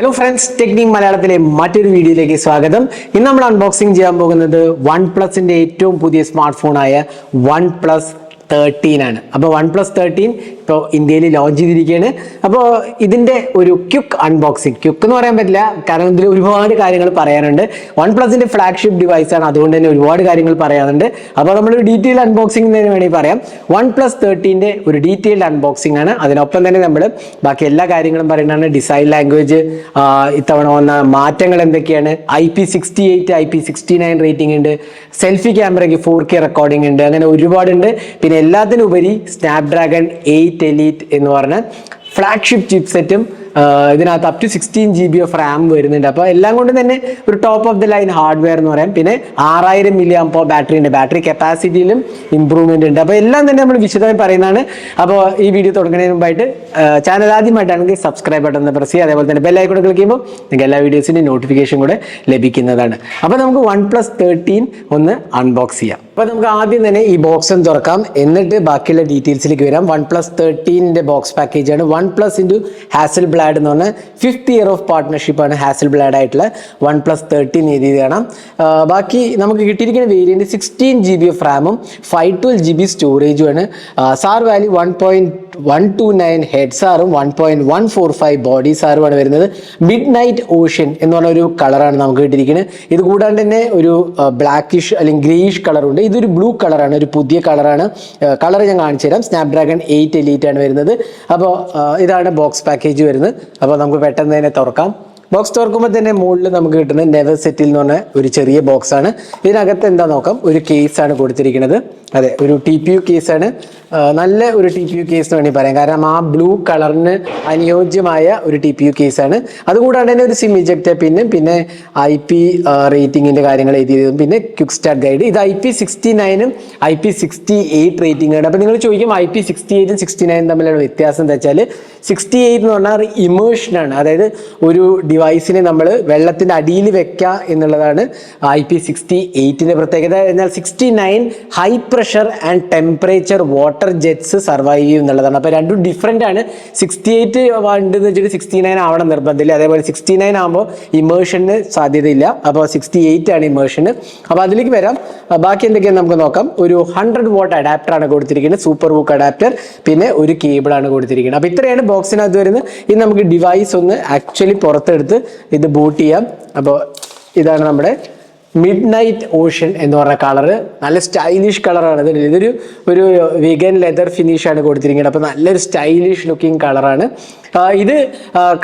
Hello friends technique മലയാളത്തിലെ മറ്റൊരു വീഡിയോയിലേക്ക് സ്വാഗതം. ഇന്ന് നമ്മൾ അൺബോക്സിംഗ് ചെയ്യാൻ പോകുന്നത് വൺ പ്ലസിന്റെ ഏറ്റവും പുതിയ സ്മാർട്ട് ഫോണായ വൺ പ്ലസ് തേർട്ടീൻ ആണ്. അപ്പോൾ വൺ പ്ലസ് തേർട്ടീൻ ഇപ്പോൾ ഇന്ത്യയിൽ ലോഞ്ച് ചെയ്തിരിക്കുകയാണ്. അപ്പോൾ ഇതിന്റെ ഒരു ക്യുക്ക് അൺബോക്സിങ് ക്യുക്ക് എന്ന് പറയാൻ പറ്റില്ല. കാരണം ഇതിൽ ഒരുപാട് കാര്യങ്ങൾ പറയാനുണ്ട്. വൺ പ്ലസിന്റെ ഫ്ലാഗ്ഷിപ്പ് ഡിവൈസ് ആണ്. അതുകൊണ്ട് തന്നെ ഒരുപാട് കാര്യങ്ങൾ പറയാനുണ്ട്. അപ്പോൾ നമ്മൾ ഡീറ്റെയിൽ അൺബോക്സിംഗ് എന്ന് വേണമെങ്കിൽ പറയാം. വൺ പ്ലസ് തേർട്ടീന്റെ ഒരു ഡീറ്റെയിൽഡ് അൺബോക്സിംഗ് ആണ്. അതിനൊപ്പം തന്നെ നമ്മൾ ബാക്കി എല്ലാ കാര്യങ്ങളും പറയുന്നതാണ്. ഡിസൈൻ ലാംഗ്വേജ് ഇത്തവണ വന്ന മാറ്റങ്ങൾ എന്തൊക്കെയാണ്? I P sixty eight I P sixty nine rating ഉണ്ട് സെൽഫി ക്യാമറയ്ക്ക് ഫോർ കെ റെക്കോർഡിംഗ് ഉണ്ട്. അങ്ങനെ ഒരുപാടുണ്ട്. പിന്നെ എല്ലാത്തിനുപരി സ്നാപ്ഡ്രാഗൺ എയ്റ്റ് എലീറ്റ് എന്ന് പറഞ്ഞ ഫ്ലാഗ്ഷിപ്പ് ചിപ്പ് സെറ്റും ഇതിനകത്ത് up to sixteen G B of RAM വരുന്നുണ്ട്. അപ്പോൾ എല്ലാം കൊണ്ട് തന്നെ ഒരു top of the line hardware എന്ന് പറയാം. പിന്നെ ആറായിരം മില്ലി ആമ്പോ ബാറ്ററി ഉണ്ട് ബാറ്ററി കപ്പാസിറ്റിയിലും ഇമ്പ്രൂവ്മെന്റ് ഉണ്ട്. അപ്പോൾ എല്ലാം തന്നെ നമ്മൾ വിശദമായി പറയുന്നതാണ്. അപ്പോൾ ഈ വീഡിയോ തുടങ്ങുന്നതിന് മുമ്പായിട്ട് ചാനൽ ആദ്യമായിട്ടാണെങ്കിൽ സബ്സ്ക്രൈബ് ബട്ടൺ പ്രസ് ചെയ്യുക. അതേപോലെ തന്നെ ബെല്ലൈക്കൂടെ ക്ലിക്ക് ചെയ്യുമ്പോൾ നിങ്ങൾക്ക് എല്ലാ വീഡിയോസിന്റെ നോട്ടിഫിക്കേഷൻ കൂടെ ലഭിക്കുന്നതാണ്. അപ്പോൾ നമുക്ക് വൺ പ്ലസ് തേർട്ടീൻ ഒന്ന് അൺബോക്സ് ചെയ്യാം. അപ്പോൾ നമുക്ക് ആദ്യം തന്നെ ഈ ബോക്സ് ഒന്ന് തുറക്കാം. എന്നിട്ട് ബാക്കിയുള്ള ഡീറ്റെയിൽസിലേക്ക് വരാം. വൺ പ്ലസ് തേർട്ടീന്റെ ബോക്സ് പാക്കേജ് ആണ്. One plus into Hasselblad എന്ന് പറഞ്ഞാൽ ഫിഫ്ത്ത് ഇയർ ഓഫ് പാർട്ട്ണർഷിപ്പ് ആണ് ഹാസൽ ബ്ലാഡ് ആയിട്ടുള്ള വൺ പ്ലസ് തേർട്ടീൻ കാണാം ബാക്കി നമുക്ക് കിട്ടിയിരിക്കുന്ന variant sixteen G B of റാമും ഫൈവ് ട്വൽവ് ജി ബി സ്റ്റോറേജും ആണ്. SAR value one point one two nine head സാറും one point one four five body സാറുമാണ് വരുന്നത്. മിഡ് നൈറ്റ് ഓഷ്യൻ എന്ന് പറഞ്ഞ ഒരു കളറാണ് നമുക്ക് കിട്ടിയിരിക്കുന്നത്. ഇത് കൂടാണ്ട് തന്നെ ഒരു ബ്ലാക്കിഷ് അല്ലെങ്കിൽ ഗ്രേയിഷ് കളറുണ്ട് ഇതൊരു ബ്ലൂ കളറാണ് ഒരു പുതിയ കളറാണ് കളർ ഞാൻ കാണിച്ചു തരാം സ്നാപ്ഡ്രാഗൺ എയ്റ്റ് എലീറ്റ് ആണ് വരുന്നത്. അപ്പോൾ ഇതാണ് ബോക്സ് പാക്കേജ് വരുന്നത്. അപ്പോൾ നമുക്ക് പെട്ടെന്ന് തന്നെ തുറക്കാം. ബോക്സ് തുറക്കുമ്പോൾ തന്നെ മുകളിൽ നമുക്ക് കിട്ടുന്ന നെവർ സെറ്റിൽ എന്ന് പറഞ്ഞ ഒരു ചെറിയ ബോക്സ് ആണ്. ഇതിനകത്ത് എന്താ നോക്കാം? ഒരു കേസ് ആണ് കൊടുത്തിരിക്കുന്നത്. അതെ ഒരു ടി പി യു കേസാണ് നല്ല ഒരു ടി പി യു കേസ് എന്ന് വേണമെങ്കിൽ പറയാം. കാരണം ആ ബ്ലൂ കളറിന് അനുയോജ്യമായ ഒരു ടി പി യു കേസാണ് അതുകൂടാണ്ട് തന്നെ ഒരു സിം ഇജക്റ്റ് പിന്നും പിന്നെ ഐ പി റേറ്റിംഗിന്റെ കാര്യങ്ങൾ എഴുതിയതും പിന്നെ ക്വിക്ക് സ്റ്റാർട്ട് ഗൈഡ് ഇത് I P sixty നയനും I P sixty eight rating ആണ്. അപ്പോൾ നിങ്ങൾ ചോദിക്കും ഐ പി സിക്സ്റ്റി എയ്റ്റും സിക്സ്റ്റി നയനും തമ്മിലുള്ള വ്യത്യാസം എന്താ വെച്ചാൽ സിക്സ്റ്റി എയ്റ്റ് എന്ന് പറഞ്ഞാൽ ഇമേഷൻ ആണ്. അതായത് ഒരു ഡിവൈസിനെ നമ്മൾ വെള്ളത്തിന്റെ അടിയിൽ വെക്കുക എന്നുള്ളതാണ് ഐ പി സിക്സ്റ്റി എയ്റ്റിന്റെ പ്രത്യേകത. എന്നാൽ sixty nine high pressure and temperature water jets survive ചെയ്യും എന്നുള്ളതാണ് അപ്പോൾ രണ്ടും ഡിഫറെന്റ് ആണ്. സിക്സ്റ്റി എയ്റ്റ് ഉണ്ടെന്ന് വെച്ചിട്ട് സിക്സ്റ്റി നയൻ ആവണം നിർബന്ധമില്ല. അതേപോലെ സിക്സ്റ്റി നയൻ ആകുമ്പോൾ ഇമേഷന് സാധ്യതയില്ല. അപ്പോൾ സിക്സ്റ്റി എയ്റ്റ് ആണ് ഇമേഷന് അപ്പോൾ അതിലേക്ക് വരാം. ബാക്കി എന്തൊക്കെയാണ് നമുക്ക് നോക്കാം. ഒരു ഹൺഡ്രഡ് വോട്ട് അഡാപ്റ്റർ ആണ് കൊടുത്തിരിക്കുന്നത്. സൂപ്പർ ബുക്ക് അഡാപ്റ്റർ പിന്നെ ഒരു കേബിൾ ആണ് കൊടുത്തിരിക്കുന്നത്. അപ്പോൾ ഇത്രയാണ് ബോക്സിനകത്ത് വരുന്നത്. ഇനി നമുക്ക് ഡിവൈസ് ഒന്ന് ആക്ച്വലി പുറത്തെടുത്ത് ഇത് ബൂട്ട് ചെയ്യാം. അപ്പോൾ ഇതാണ് നമ്മുടെ മിഡ് നൈറ്റ് ഓഷ്യൻ എന്ന് പറഞ്ഞ കളറ് നല്ല സ്റ്റൈലിഷ് കളറാണ് ഇത് ഇതൊരു ഒരു വിഗൻ ലെതർ ഫിനിഷ് ആണ് കൊടുത്തിരിക്കുന്നത്. അപ്പോൾ നല്ലൊരു സ്റ്റൈലിഷ് ലുക്കിംഗ് കളറാണ് ഇത്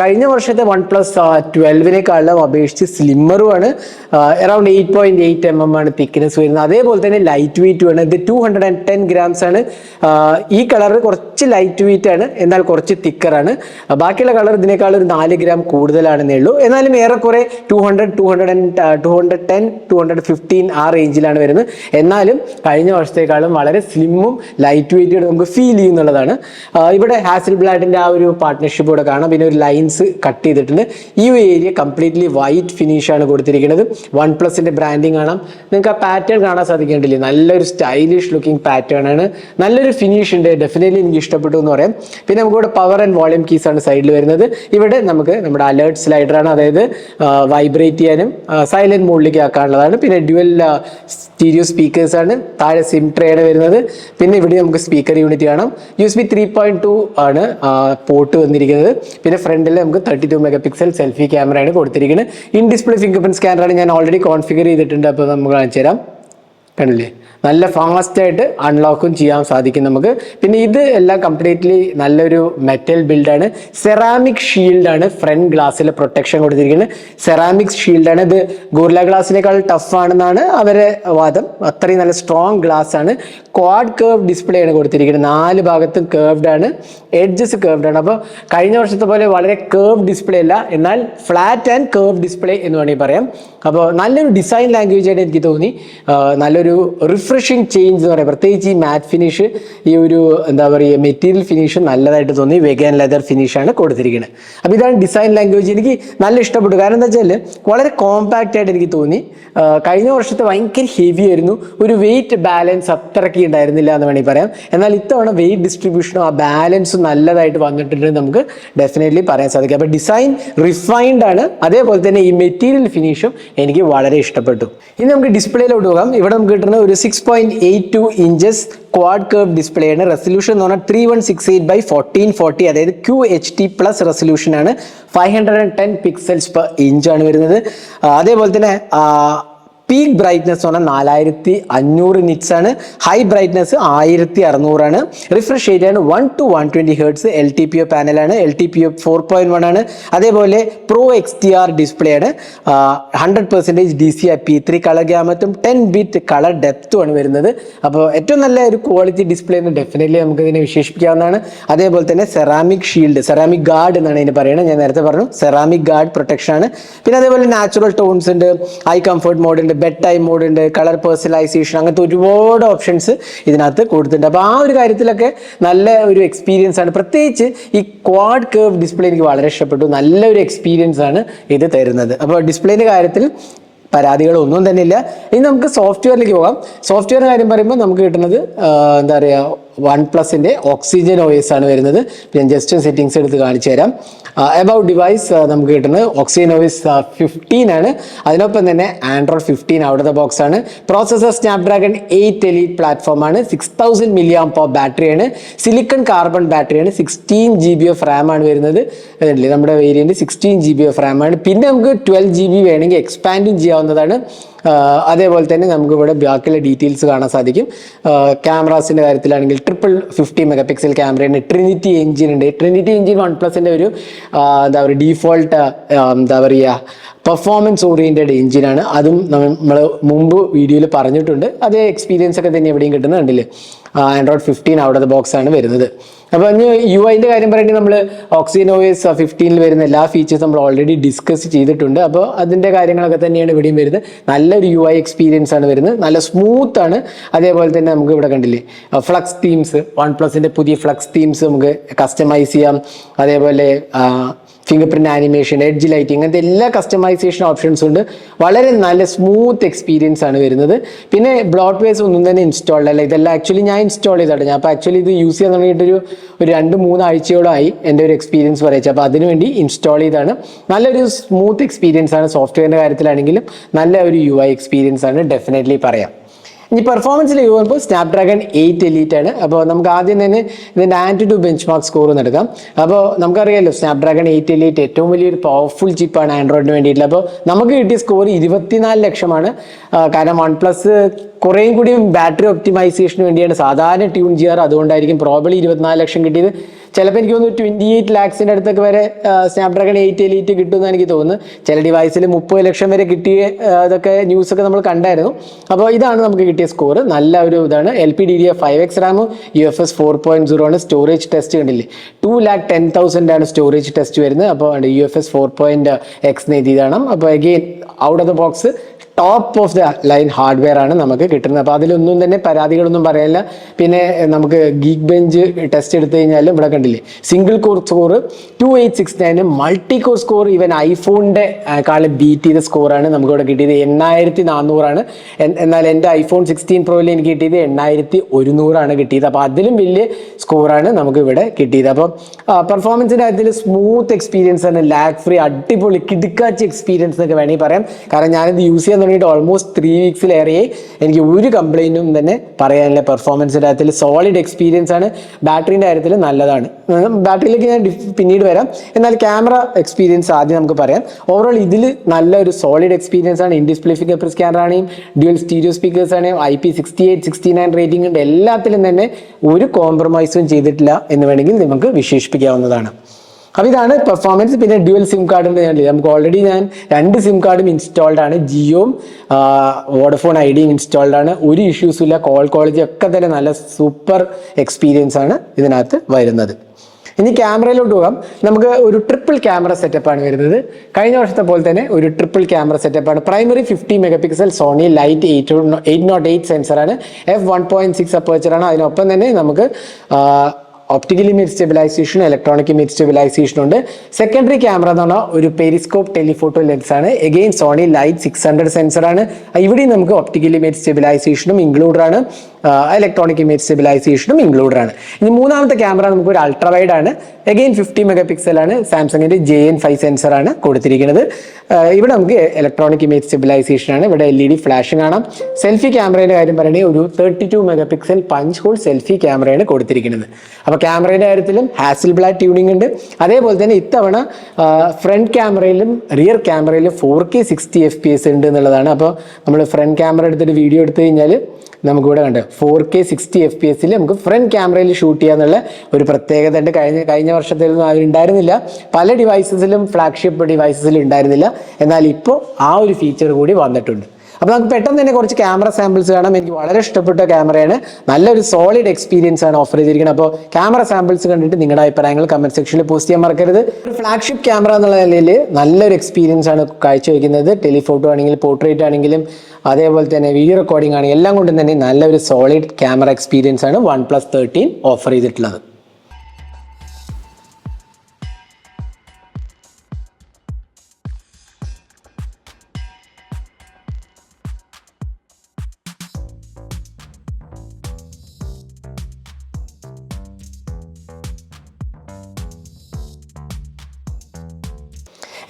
കഴിഞ്ഞ വർഷത്തെ വൺ പ്ലസ് ട്വൽവിനേക്കാളും അപേക്ഷിച്ച് സ്ലിമ്മറുമാണ് around eight point eight M M ആണ് തിക്നെസ് വരുന്നത്. അതേപോലെ തന്നെ ലൈറ്റ് വെയിറ്റും ആണ്. ഇത് two hundred and ten grams ആണ്. ഈ കളർ കുറച്ച് ലൈറ്റ് വെയിറ്റ് ആണ്. എന്നാൽ കുറച്ച് തിക്കറാണ് ബാക്കിയുള്ള കളർ ഇതിനേക്കാൾ ഒരു നാല് ഗ്രാം കൂടുതലാണെന്നേ ഉള്ളൂ. എന്നാലും ഏറെക്കുറെ two hundred two hundred and two hundred ten two hundred fifteen ആ റേഞ്ചിലാണ് വരുന്നത്. എന്നാലും കഴിഞ്ഞ വർഷത്തേക്കാളും വളരെ സ്ലിമ്മും ലൈറ്റ് വെയിറ്റും നമുക്ക് ഫീൽ ചെയ്യുന്നുള്ളതാണ്. ഇവിടെ ഹാസിൽ ബ്ലാഡിന്റെ ആ ഒരു പാർട്ട്ണർഷിപ്പ് ഇവിടെ കാണാം. പിന്നെ ഒരു ലൈൻസ് കട്ട് ചെയ്തിട്ടുണ്ട്. ഈ ഒരു ഏരിയ കംപ്ലീറ്റ്ലി വൈറ്റ് ഫിനിഷ് ആണ് കൊടുത്തിരിക്കുന്നത്. വൺ പ്ലസിന്റെ ബ്രാൻഡിങ് കാണാം. നിങ്ങൾക്ക് ആ പാറ്റേൺ കാണാൻ സാധിക്കേണ്ടില്ലേ നല്ലൊരു സ്റ്റൈലിഷ് ലുക്കിംഗ് പാറ്റേൺ ആണ്. നല്ലൊരു ഫിനിഷ് ഉണ്ട്. ഡെഫിനറ്റ്ലി എനിക്ക് ഇഷ്ടപ്പെട്ടു എന്ന് പറയാം. പിന്നെ നമുക്ക് ഇവിടെ പവർ ആൻഡ് വോളിയം കീസ് ആണ് സൈഡിൽ വരുന്നത്. ഇവിടെ നമുക്ക് നമ്മുടെ അലേർട്ട് സ്ലൈഡർ ആണ്. അതായത് വൈബ്രേറ്റ് ചെയ്യാനും സൈലന്റ് മോഡിലേക്ക് ആക്കാനുള്ളതാണ് പിന്നെ ഡ്യുവൽ സ്റ്റീരിയോ സ്പീക്കേഴ്സ് ആണ്. താഴെ സിം ട്രേ ആണ് വരുന്നത്. പിന്നെ ഇവിടെ നമുക്ക് സ്പീക്കർ യൂണിറ്റ് കാണാം. U S B three point two ആണ് പോർട്ട് വന്നിരിക്കുന്നത്. പിന്നെ ഫ്രണ്ടിൽ നമുക്ക് thirty two mega pixel selfie ക്യാമറയാണ് കൊടുത്തിരിക്കുന്നത്. ഇൻ ഡിസ്പ്ലേ ഫിംഗർ പ്രിന്റ് സ്കാനറാണ് ഞാൻ ഓൾറെഡി കോൺഫിഗർ ചെയ്തിട്ടുണ്ട്. അപ്പോൾ നമുക്ക് കാണിച്ചു തരാം കണ്ടില്ലേ നല്ല ഫാസ്റ്റായിട്ട് അൺലോക്കും ചെയ്യാൻ സാധിക്കും നമുക്ക്. പിന്നെ ഇത് എല്ലാം കംപ്ലീറ്റ്ലി നല്ലൊരു മെറ്റൽ ബിൽഡാണ് സെറാമിക് ഷീൽഡാണ് ഫ്രണ്ട് ഗ്ലാസ്സിൽ പ്രൊട്ടക്ഷൻ കൊടുത്തിരിക്കുന്നത്. സെറാമിക് ഷീൽഡാണ് ഇത് ഗോർല ഗ്ലാസിനേക്കാൾ ടഫാണെന്നാണ് അവരെ വാദം. അത്രയും നല്ല സ്ട്രോങ് ഗ്ലാസ് ആണ്. ക്വാഡ് കേർവ് ഡിസ്പ്ലേ ആണ് കൊടുത്തിരിക്കുന്നത്. നാല് ഭാഗത്തും കേർവ്ഡ് ആണ്. എഡ്ജസ് കേർവ്ഡ് ആണ്. അപ്പോൾ കഴിഞ്ഞ വർഷത്തെ പോലെ വളരെ കേർവ് ഡിസ്പ്ലേ അല്ല. എന്നാൽ ഫ്ലാറ്റ് ആൻഡ് കേർവ് ഡിസ്പ്ലേ എന്ന് വേണമെങ്കിൽ പറയാം. അപ്പോൾ നല്ലൊരു ഡിസൈൻ ലാംഗ്വേജ് ആയിട്ട് എനിക്ക് തോന്നി. നല്ലൊരു നല്ലൊരു റിഫ്രഷിങ് ചേഞ്ച് എന്ന് പറയാം. പ്രത്യേകിച്ച് ഈ മാറ്റ് ഫിനിഷ് ഈ ഒരു എന്താ പറയുക മെറ്റീരിയൽ ഫിനിഷ് നല്ലതായിട്ട് തോന്നി. വെഗൻ ലെതർ ഫിനിഷാണ് കൊടുത്തിരിക്കുന്നത് അപ്പോൾ ഇതാണ് ഡിസൈൻ ലാംഗ്വേജ് എനിക്ക് നല്ല ഇഷ്ടപ്പെട്ടു. കാരണം എന്താ വെച്ചാൽ വളരെ കോമ്പാക്റ്റ് ആയിട്ട് എനിക്ക് തോന്നി. കഴിഞ്ഞ വർഷത്തെ ഭയങ്കര ഹെവി ആയിരുന്നു. ഒരു വെയിറ്റ് ബാലൻസ് അത്രയ്ക്ക് ഉണ്ടായിരുന്നില്ല എന്ന് വേണമെങ്കിൽ പറയാം. എന്നാൽ ഇത്തവണ വെയിറ്റ് ഡിസ്ട്രിബ്യൂഷനും ആ ബാലൻസും നല്ലതായിട്ട് വന്നിട്ടുണ്ട് നമുക്ക് ഡെഫിനറ്റ്ലി പറയാൻ സാധിക്കും. അപ്പോൾ ഡിസൈൻ റിഫൈൻഡ് ആണ്. അതേപോലെ തന്നെ ഈ മെറ്റീരിയൽ ഫിനിഷും എനിക്ക് വളരെ ഇഷ്ടപ്പെട്ടു. ഇനി നമുക്ക് ഡിസ്പ്ലേയിലോട്ട് പോകാം. ഇവിടെ നമുക്ക് കിട്ടുന്ന ഒരു six point eight two inches quad curve display ആണ്. റെസൊല്യൂഷൻ എന്ന് പറഞ്ഞാൽ three one six eight by fourteen forty അതായത് Q H D plus resolution ആണ്. Five hundred and ten pixels per inch ആണ് വരുന്നത്. അതേപോലെ തന്നെ പീക്ക് ബ്രൈറ്റ്നസ് പറഞ്ഞാൽ നാലായിരത്തി അഞ്ഞൂറ് നിറ്റ്സ് ആണ്. ഹൈ ബ്രൈറ്റ്നസ് ആയിരത്തി അറുന്നൂറാണ്. റിഫ്രഷ് റേറ്റ് ആണ് one two one twenty hertz L T P O പാനലാണ് L T P O four point one ആണ്. അതേപോലെ pro X T R display ആണ്. Hundred percentage D C I P three colour ഗ്യാമത്തും ten bit colour ഡെപ്തും ആണ് വരുന്നത്. അപ്പോൾ ഏറ്റവും നല്ല ഒരു ക്വാളിറ്റി ഡിസ്പ്ലേ എന്ന് ഡെഫിനറ്റ്ലി നമുക്ക് ഇതിനെ വിശേഷിപ്പിക്കാവുന്നതാണ്. അതേപോലെ തന്നെ സെറാമിക് ഷീൽഡ് സെറാമിക് ഗാർഡ് എന്നാണ് ഇതിന് പറയുന്നത്. ഞാൻ നേരത്തെ പറഞ്ഞു സെറാമിക് ഗാർഡ് പ്രൊട്ടക്ഷൻ ആണ്. പിന്നെ അതേപോലെ നാച്ചുറൽ ടോൺസ് ഉണ്ട് ഐ കംഫർട്ട് മോഡ് ഉണ്ട് ബെഡ് ടൈം മോഡ് ഉണ്ട് കളർ പേഴ്സണലൈസേഷൻ അങ്ങനത്തെ ഒരുപാട് ഓപ്ഷൻസ് ഇതിനകത്ത് കൊടുത്തിട്ടുണ്ട്. അപ്പോൾ ആ ഒരു കാര്യത്തിലൊക്കെ നല്ല ഒരു എക്സ്പീരിയൻസ് ആണ്. പ്രത്യേകിച്ച് ഈ ക്വാഡ് കേർവ് ഡിസ്പ്ലേ എനിക്ക് വളരെ ഇഷ്ടപ്പെട്ടു. നല്ലൊരു എക്സ്പീരിയൻസ് ആണ് ഇത് തരുന്നത്. അപ്പോൾ ഡിസ്പ്ലേന്റെ കാര്യത്തിൽ പരാതികളൊന്നും തന്നെ ഇല്ല ഇനി നമുക്ക് സോഫ്റ്റ്വെയറിലേക്ക് പോകാം. സോഫ്റ്റ്വെയറിന്റെ കാര്യം പറയുമ്പോൾ നമുക്ക് കിട്ടുന്നത് എന്താ പറയുക വൺ പ്ലസിന്റെ ഓക്സിജൻ OS ആണ് വരുന്നത് ഞാൻ ജസ്റ്റ് സെറ്റിങ്സ് എടുത്ത് കാണിച്ചു തരാം. എബൌട്ട് ഡിവൈസ് നമുക്ക് കിട്ടുന്നത് ഓക്സിജൻ OS ഫിഫ്റ്റീൻ ആണ്. അതിനൊപ്പം തന്നെ ആൻഡ്രോയിഡ് ഫിഫ്റ്റീൻ അവിടുത്തെ ബോക്സ് ആണ്. Processor Snapdragon eight elite platform ആണ്. സിക്സ് തൗസൻഡ് മില്ലി ആംപോ ബാറ്ററിയാണ് സിലിക്കൺ കാർബൺ ബാറ്ററിയാണ് sixteen G B of RAM ആണ് വരുന്നത്. അല്ലേ നമ്മുടെ variant sixteen G B of RAM ആണ്. പിന്നെ നമുക്ക് ട്വൽവ് ജി ബി വേണമെങ്കിൽ എക്സ്പാൻഡും ചെയ്യാവുന്നതാണ്. അതേപോലെ തന്നെ നമുക്ക് ഇവിടെ ബാക്കിയുള്ള ഡീറ്റെയിൽസ് കാണാൻ സാധിക്കും. ക്യാമറാസിന്റെ കാര്യത്തിലാണെങ്കിൽ ട്രിപ്പിൾ ഫിഫ്റ്റി മെഗാ പിക്സൽ ക്യാമറയാണ് ട്രിനിറ്റി എഞ്ചിൻ ഉണ്ട്. ട്രിനിറ്റി എഞ്ചിൻ വൺ പ്ലസിന്റെ ഒരു എന്താ പറയുക ഡീഫോൾട്ട് എന്താ പറയുക പെർഫോമൻസ് ഓറിയന്റഡ് എഞ്ചിനാണ് അതും നമ്മൾ മുമ്പ് വീഡിയോയിൽ പറഞ്ഞിട്ടുണ്ട്. അതേ എക്സ്പീരിയൻസ് ഒക്കെ തന്നെ എവിടെയും കിട്ടുന്ന കണ്ടില്ലേ? Android fifteen out of the box ആണ് വരുന്നത്. അപ്പോൾ ഇനി യു ഐന്റെ കാര്യം പറയുകയാണെങ്കിൽ നമ്മൾ ഓക്സിജൻ ഓയസ് ഫിഫ്റ്റീനിൽ വരുന്ന എല്ലാ ഫീച്ചേഴ്സ് നമ്മൾ ഓൾറെഡി ഡിസ്കസ് ചെയ്തിട്ടുണ്ട്. അപ്പോൾ അതിന്റെ കാര്യങ്ങളൊക്കെ തന്നെയാണ് ഇവിടെയും വരുന്നത്. നല്ലൊരു യു ഐ എക്സ്പീരിയൻസ് ആണ് വരുന്നത്. നല്ല സ്മൂത്ത് ആണ്. അതേപോലെ തന്നെ നമുക്ക് ഇവിടെ കണ്ടില്ലേ? ഫ്ലക്സ് തീംസ് വൺ പ്ലസിന്റെ പുതിയ ഫ്ലക്സ് തീംസ് നമുക്ക് കസ്റ്റമൈസ് ചെയ്യാം. അതേപോലെ finger print animation edge lighting അങ്ങനത്തെ എല്ലാ കസ്റ്റമൈസേഷൻ ഓപ്ഷൻസും ഉണ്ട്. വളരെ നല്ല സ്മൂത്ത് എക്സ്പീരിയൻസ് ആണ് വരുന്നത്. പിന്നെ ബ്ലോട്ട് വേസ് ഒന്നും തന്നെ ഇൻസ്റ്റാൾഡ് അല്ല. ഇതെല്ലാം ആക്ച്വലി ഞാൻ ഇൻസ്റ്റാൾ ചെയ്തതാണ് ഞാൻ അപ്പോൾ ആക്ച്വലി ഇത് യൂസ് ചെയ്യാൻ തുടങ്ങിയിട്ടൊരു ഒരു രണ്ട് മൂന്ന് ആഴ്ചയോളമായി എന്റെ ഒരു എക്സ്പീരിയൻസ് പറയിച്ചു. അപ്പോൾ അതിനുവേണ്ടി ഇൻസ്റ്റാൾ ചെയ്താണ് നല്ലൊരു സ്മൂത്ത് എക്സ്പീരിയൻസ് ആണ്. സോഫ്റ്റ്വെയറിന്റെ കാര്യത്തിലാണെങ്കിലും നല്ല ഒരു യു ഐ എക്സ്പീരിയൻസ് ആണ്. ഡെഫിനറ്റ്ലി പറയാം. ഇനി പെർഫോമൻസിൽ സ്നാപ് സ്നാപ്ഡ്രാഗൺ എയ്റ്റ് എലീറ്റ് ആണ്. അപ്പോൾ നമുക്ക് ആദ്യം തന്നെ ഇതിന്റെ AnTuTu bench mark score എടുക്കാം. അപ്പോൾ നമുക്കറിയാലോ സ്നാപ്ഡ്രാഗൺ എയ്റ്റ് എലീറ്റ് ഏറ്റവും വലിയൊരു പവർഫുൾ ചിപ്പാണ് ആൻഡ്രോയിഡിന് വേണ്ടിയിട്ടുള്ളത്. അപ്പോൾ നമുക്ക് കിട്ടിയ സ്കോർ ഇരുപത്തിനാല് ലക്ഷമാണ്. കാരണം വൺ പ്ലസ് കുറേയും കൂടി ബാറ്ററി ഒപ്റ്റിമൈസേഷന് വേണ്ടിയാണ് സാധാരണ ട്യൂൺ ചെയ്യാറ്. അതുകൊണ്ടായിരിക്കും പ്രോബ്ലി ഇരുപത്തിനാല് ലക്ഷം കിട്ടിയത്. ചിലപ്പോൾ എനിക്ക് തോന്നുന്നു ട്വന്റി എയ്റ്റ് ലാക്സിന്റെ അടുത്തൊക്കെ വരെ സ്നാപ്ഡ്രാഗൺ എയ്റ്റ് എലീറ്റ് കിട്ടുമെന്ന് എനിക്ക് തോന്നുന്നു ചില ഡിവൈസിൽ മുപ്പത് ലക്ഷം വരെ കിട്ടിയ ഇതൊക്കെ ന്യൂസൊക്കെ നമ്മൾ കണ്ടായിരുന്നു. അപ്പോൾ ഇതാണ് നമുക്ക് കിട്ടിയ സ്കോർ നല്ല ഒരു ഇതാണ്. L P D D R five X റാമും U F S four point zero ആണ്. സ്റ്റോറേജ് ടെസ്റ്റ് കണ്ടില്ലേ? ടു ലാക്ക് ടെൻ തൗസൻഡ് ആണ് സ്റ്റോറേജ് ടെസ്റ്റ് വരുന്നത്. അപ്പോൾ U F S four point X എഴുതിയതാണ്. അപ്പോൾ again out of the box top of the line hardware ആണ് നമുക്ക് കിട്ടുന്നത്. അപ്പോൾ അതിലൊന്നും തന്നെ പരാതികളൊന്നും പറയാനില്ല പിന്നെ നമുക്ക് ഗീക്ക് ബെഞ്ച് ടെസ്റ്റ് എടുത്തു കഴിഞ്ഞാലും ഇവിടെ കണ്ടില്ലേ? Single core score two eight six nine multi core score even ഐഫോണിന്റെ കാലം ബീറ്റ് ചെയ്ത സ്കോറാണ് നമുക്ക് ഇവിടെ കിട്ടിയത്. എണ്ണായിരത്തി നാനൂറാണ് എന്നാൽ എന്റെ ഐഫോൺ സിക്സ്റ്റീൻ പ്രോയിൽ എനിക്ക് കിട്ടിയത് എണ്ണായിരത്തി ഒരുന്നൂറാണ് കിട്ടിയത്. അപ്പോൾ അതിലും വലിയ സ്കോറാണ് നമുക്ക് ഇവിടെ കിട്ടിയത്. അപ്പം പെർഫോമൻസിന്റെ കാര്യത്തിൽ സ്മൂത്ത് എക്സ്പീരിയൻസ് ആണ്. ലാഗ് ഫ്രീ അടിപൊളി കിടുക്കാച്ച എക്സ്പീരിയൻസ് എന്നൊക്കെ വേണമെങ്കിൽ പറയാം. കാരണം ഞാനിത് യൂസ് ചെയ്യാൻ തുടങ്ങിയിട്ട് ഓൾമോസ്റ്റ് ത്രീ വീക്സിലേറെ എനിക്ക് ഒരു കംപ്ലൈന്റും തന്നെ പറയാനില്ല. പെർഫോമൻസിന്റെ കാര്യത്തിൽ സോളിഡ് എക്സ്പീരിയൻസ് ആണ്. ബാറ്ററിന്റെ കാര്യത്തിൽ നല്ലതാണ്. ബാറ്ററിയിലേക്ക് ഞാൻ പിന്നീട് വരാം. എന്നാൽ ക്യാമറ എക്സ്പീരിയൻസ് ആദ്യം നമുക്ക് പറയാം. ഓവറോൾ ഇതിൽ നല്ലൊരു സോളിഡ് എക്സ്പീരിയൻസ് ആണ്. In display finger print camera ആണെങ്കിലും ഡ്യുവൽ സ്റ്റീരിയോ സ്പീക്കേഴ്സ് ആണെങ്കിലും I P sixty eight sixty nine rating ഉണ്ട്. എല്ലാത്തിലും തന്നെ ഒരു കോംപ്രമൈസും ചെയ്തിട്ടില്ല എന്ന് വേണമെങ്കിൽ നമുക്ക് വിശേഷിപ്പിക്കാവുന്നതാണ്. അപ്പോൾ ഇതാണ് പെർഫോമൻസ് പിന്നെ ഡ്യുവൽ സിം കാർഡ് ഉണ്ട് ഞാൻ നമുക്ക് ഓൾറെഡി ഞാൻ രണ്ട് സിം കാർഡും ഇൻസ്റ്റാൾഡ് ആണ്. ജിയോയും വോഡഫോൺ ഐ ഡിയും ഇൻസ്റ്റാൾഡ് ആണ്. ഒരു ഇഷ്യൂസും ഇല്ല. കോൾ ക്വാളിറ്റി ഒക്കെ തന്നെ നല്ല സൂപ്പർ എക്സ്പീരിയൻസ് ആണ് ഇതിനകത്ത് വരുന്നത്. ഇനി ക്യാമറയിലോട്ട് പോകാം. നമുക്ക് ഒരു ട്രിപ്പിൾ ക്യാമറ സെറ്റപ്പാണ് വരുന്നത്. കഴിഞ്ഞ വർഷത്തെ പോലെ തന്നെ ഒരു ട്രിപ്പിൾ ക്യാമറ സെറ്റപ്പാണ് primary fifty mega pixel Sony Lyt eight eight nought eight സെൻസറാണ് F one point six അപ്പേച്ചറാണ് അതിനൊപ്പം തന്നെ നമുക്ക് optical image stabilisation electronic image stabilisation ഉണ്ട്. സെക്കൻഡറി ക്യാമറ എന്ന് പറഞ്ഞാൽ ഒരു പെരിസ്കോപ്പ് ടെലിഫോട്ടോ ലെൻസ് ആണ്. Again Sony Lyt six hundred sensor ആണ്. ഇവിടെയും നമുക്ക് ഒപ്റ്റിക്കൽ ഇമേജ് സ്റ്റെബിലൈസേഷനും ഇൻക്ലൂഡഡ് ആണ്. ഇലക്ട്രോണിക് ഇമേജ് സ്റ്റെബിലൈസേഷനും ഇൻക്ലൂഡഡ് ആണ്. ഇനി മൂന്നാമത്തെ ക്യാമറ നമുക്ക് ഒരു അൾട്രാ വൈഡ് ആണ്. എഗെയിൻ ഫിഫ്റ്റി മെഗാ പിക്സൽ ആണ്. സാംസങ്ങിന്റെ ജെ എൻ ഫൈവ് സെൻസർ ആണ് കൊടുത്തിരിക്കുന്നത്. ഇവിടെ നമുക്ക് ഇലക്ട്രോണിക് ഇമേജ് സ്റ്റെബിലൈസേഷൻ ആണ്. ഇവിടെ എൽ ഇ ഡി ഫ്ലാഷ് കാണാം. സെൽഫി ക്യാമറയുടെ കാര്യം പറയുകയാണെങ്കിൽ ഒരു thirty two mega pixel punch hole selfie ക്യാമറയാണ് കൊടുത്തിരിക്കുന്നത് അപ്പോൾ ക്യാമറയുടെ കാര്യത്തിലും ഹാസിൽ ബ്ലാക്ക് ട്യൂണിംഗ് ഉണ്ട്. അതേപോലെ തന്നെ ഇത്തവണ ഫ്രണ്ട് ക്യാമറയിലും rear ക്യാമറയിലും four K sixty F P S ഉണ്ട് എന്നുള്ളതാണ്. അപ്പോൾ നമ്മൾ ഫ്രണ്ട് ക്യാമറ എടുത്തിട്ട് വീഡിയോ എടുത്തു കഴിഞ്ഞാൽ നമുക്കിവിടെ കണ്ട് four K sixty F P എസിൽ നമുക്ക് ഫ്രണ്ട് ക്യാമറയിൽ ഷൂട്ട് ചെയ്യാന്നുള്ള ഒരു പ്രത്യേകത ഉണ്ട്. കഴിഞ്ഞ കഴിഞ്ഞ വർഷത്തിലൊന്നും അത് ഉണ്ടായിരുന്നില്ല. പല ഡിവൈസസിലും ഫ്ലാഗ്ഷിപ്പ് ഡിവൈസസിലും ഉണ്ടായിരുന്നില്ല. എന്നാൽ ഇപ്പോൾ ആ ഒരു ഫീച്ചർ കൂടി വന്നിട്ടുണ്ട്. അപ്പോൾ നമുക്ക് പെട്ടെന്ന് തന്നെ കുറച്ച് ക്യാമറ സാമ്പിൾസ് കാണാം. എനിക്ക് വളരെ ഇഷ്ടപ്പെട്ട ക്യാമറയാണ് നല്ലൊരു സോളിഡ് എക്സ്പീരിയൻസ് ആണ് ഓഫർ ചെയ്തിരിക്കുന്നത്. അപ്പോൾ ക്യാമറ സാമ്പിൾസ് കണ്ടിട്ട് നിങ്ങളുടെ അഭിപ്രായങ്ങൾ കമന്റ് സെക്ഷനിൽ പോസ്റ്റ് ചെയ്യാൻ മറക്കരുത്. ഒരു ഫ്ലാഗ്ഷിപ്പ് ക്യാമറ എന്നുള്ള നിലയിൽ നല്ലൊരു എക്സ്പീരിയൻസ് ആണ് കാഴ്ചവെക്കുന്നത്. ടെലിഫോട്ടോ ആണെങ്കിലും പോർട്രേറ്റ് ആണെങ്കിലും അതേപോലെ തന്നെ വീഡിയോ റെക്കോർഡിംഗ് ആണ്. എല്ലാം കൊണ്ടും തന്നെ നല്ലൊരു സോളിഡ് ക്യാമറ എക്സ്പീരിയൻസ് ആണ് വൺ പ്ലസ് തേർട്ടീൻ ഓഫർ ചെയ്തിട്ടുള്ളത്.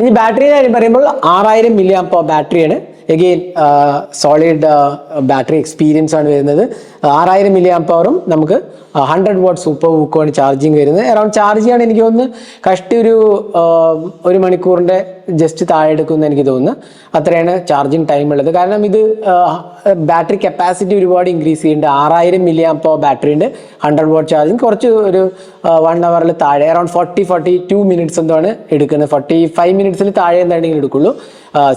ഇനി ബാറ്ററിയുടെ കാര്യം പറയുമ്പോൾ ആറായിരം മില്ലി ആമ്പോ ബാറ്ററിയാണ് എഗെയിൻ സോളിഡ് ബാറ്ററി എക്സ്പീരിയൻസ് ആണ് വരുന്നത്. ആറായിരം മില്ലി ആമ്പവറും നമുക്ക് ഹൺഡ്രഡ് വാട്ട് സൂപ്പർ ബുക്കുമാണ് ചാർജിങ് വരുന്നത്. അറൗണ്ട് ചാർജ് ചെയ്യാൻ എനിക്ക് തോന്നുന്നു. കഷ്ടി ഒരു ആ, ഒരു മണിക്കൂറിന്റെ ജസ്റ്റ് താഴെ എടുക്കുമെന്ന് എനിക്ക് തോന്നുന്നു. അത്രയാണ് ചാർജിങ് ടൈം ഉള്ളത്. കാരണം ഇത് ബാറ്ററി കപ്പാസിറ്റി ഒരുപാട് ഇൻക്രീസ് ചെയ്യുന്നുണ്ട്. ആറായിരം മില്ലി ആമ്പോ ബാറ്ററി ഉണ്ട്. ഹൺഡ്രഡ് വാട്ട് ചാർജിങ് കുറച്ച് ഒരു വൺ അവറിൽ താഴെ around forty forty two minutes എന്താണ് എടുക്കുന്നത്. ഫോർട്ടി ഫൈവ് മിനിറ്റ്സിൽ താഴെ എന്താണെങ്കിലും എടുക്കുള്ളൂ.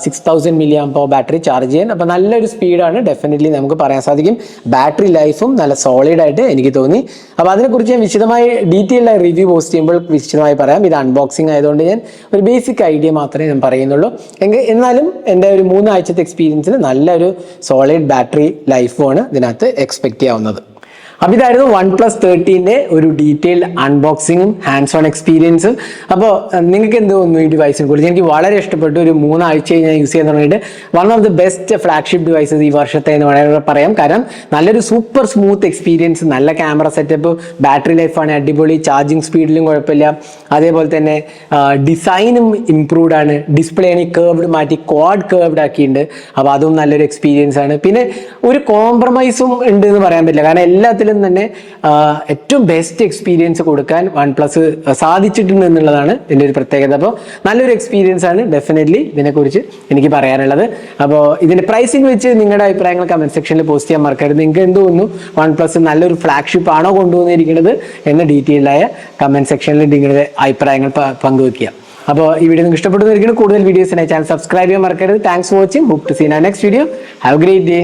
Six thousand milli amp battery charge ചെയ്യാൻ. അപ്പോൾ നല്ലൊരു സ്പീഡാണ് ഡെഫിനറ്റ്ലി നമുക്ക് പറയാൻ സാധിക്കും. ബാറ്ററി ലൈഫും നല്ല സോളിഡ് ആയിട്ട് എനിക്ക് തോന്നി. അപ്പോൾ അതിനെക്കുറിച്ച് ഞാൻ വിശദമായി ഡീറ്റെയിൽഡ് ആയി റിവ്യൂ പോസ്റ്റ് ചെയ്യുമ്പോൾ വിശദമായി പറയാം. ഇത് അൺബോക്സിംഗ് ആയതുകൊണ്ട് ഞാൻ ഒരു ബേസിക് ഐഡിയ മാത്രമേ ഞാൻ പറയുന്നുള്ളൂ. എങ്കിൽ എന്നാലും എന്റെ ഒരു മൂന്നാഴ്ചത്തെ എക്സ്പീരിയൻസിൽ നല്ലൊരു സോളിഡ് ബാറ്ററി ലൈഫുമാണ് ഇതിനകത്ത് എക്സ്പെക്റ്റ് ചെയ്യാവുന്നത്. അപ്പോൾ ഇതായിരുന്നു വൺ പ്ലസ് തേർട്ടീന്റെ ഒരു ഡീറ്റെയിൽഡ് അൺബോക്സിങ്ങും ഹാൻഡ്സ് ഓൺ എക്സ്പീരിയൻസും അപ്പോൾ നിങ്ങൾക്ക് എന്ത് തോന്നുന്നു ഈ ഡിവൈസിനെ കുറിച്ച് എനിക്ക് വളരെ ഇഷ്ടപ്പെട്ടു ഒരു മൂന്നാഴ്ച ഞാൻ യൂസ് ചെയ്യാൻ തുടങ്ങിയിട്ട് one of the best flagship devices ഈ വർഷത്തെ എന്ന് വേണമെങ്കിൽ പറയാം. കാരണം നല്ലൊരു സൂപ്പർ സ്മൂത്ത് എക്സ്പീരിയൻസ് നല്ല ക്യാമറ സെറ്റപ്പ് ബാറ്ററി ലൈഫാണ് അടിപൊളി ചാർജിങ് സ്പീഡിലും കുഴപ്പമില്ല. അതേപോലെ തന്നെ ഡിസൈനും ഇംപ്രൂവ്ഡ് ആണ്. ഡിസ്പ്ലേ ആണ് ഈ കേർവ്ഡ് മാറ്റി ക്വാഡ് കേർവ്ഡ് ആക്കിയിട്ടുണ്ട്. അപ്പോൾ അതും നല്ലൊരു എക്സ്പീരിയൻസ് ആണ്. പിന്നെ ഒരു കോംപ്രമൈസും ഉണ്ട് എന്ന് പറയാൻ പറ്റില്ല. കാരണം എല്ലാത്തിലും തന്നെ ഏറ്റവും ബെസ്റ്റ് എക്സ്പീരിയൻസ് കൊടുക്കാൻ വൺ പ്ലസ് സാധിച്ചിട്ടുണ്ട് എന്നുള്ളതാണ് ഇതിന്റെ ഒരു പ്രത്യേകത. അപ്പോൾ നല്ലൊരു എക്സ്പീരിയൻസ് ആണ് ഡെഫിനറ്റ്ലി ഇതിനെക്കുറിച്ച് എനിക്ക് പറയാനുള്ളത്. അപ്പോൾ ഇതിന്റെ പ്രൈസിങ് വെച്ച് നിങ്ങളുടെ അഭിപ്രായങ്ങൾ കമന്റ് സെക്ഷനിൽ പോസ്റ്റ് ചെയ്യാൻ മറക്കരുത്. നിങ്ങൾക്ക് എന്ത് തോന്നുന്നു? വൺ പ്ലസ് നല്ലൊരു ഫ്ലാഗ്ഷിപ്പ് ആണോ കൊണ്ടുവന്നിരിക്കുന്നത് എന്ന ഡീറ്റെയിൽഡായ കമന്റ് സെക്ഷനിൽ നിങ്ങളുടെ അഭിപ്രായങ്ങൾ പങ്കുവെക്കുക അപ്പോൾ ഈ വീഡിയോ നിങ്ങൾക്ക് ഇഷ്ടപ്പെട്ടു കൂടുതൽ വീഡിയോസിനായി ചാനൽ സബ്സ്ക്രൈബ് ചെയ്യാൻ മറക്കരുത്. Thanks for watching hope to seen next video have great day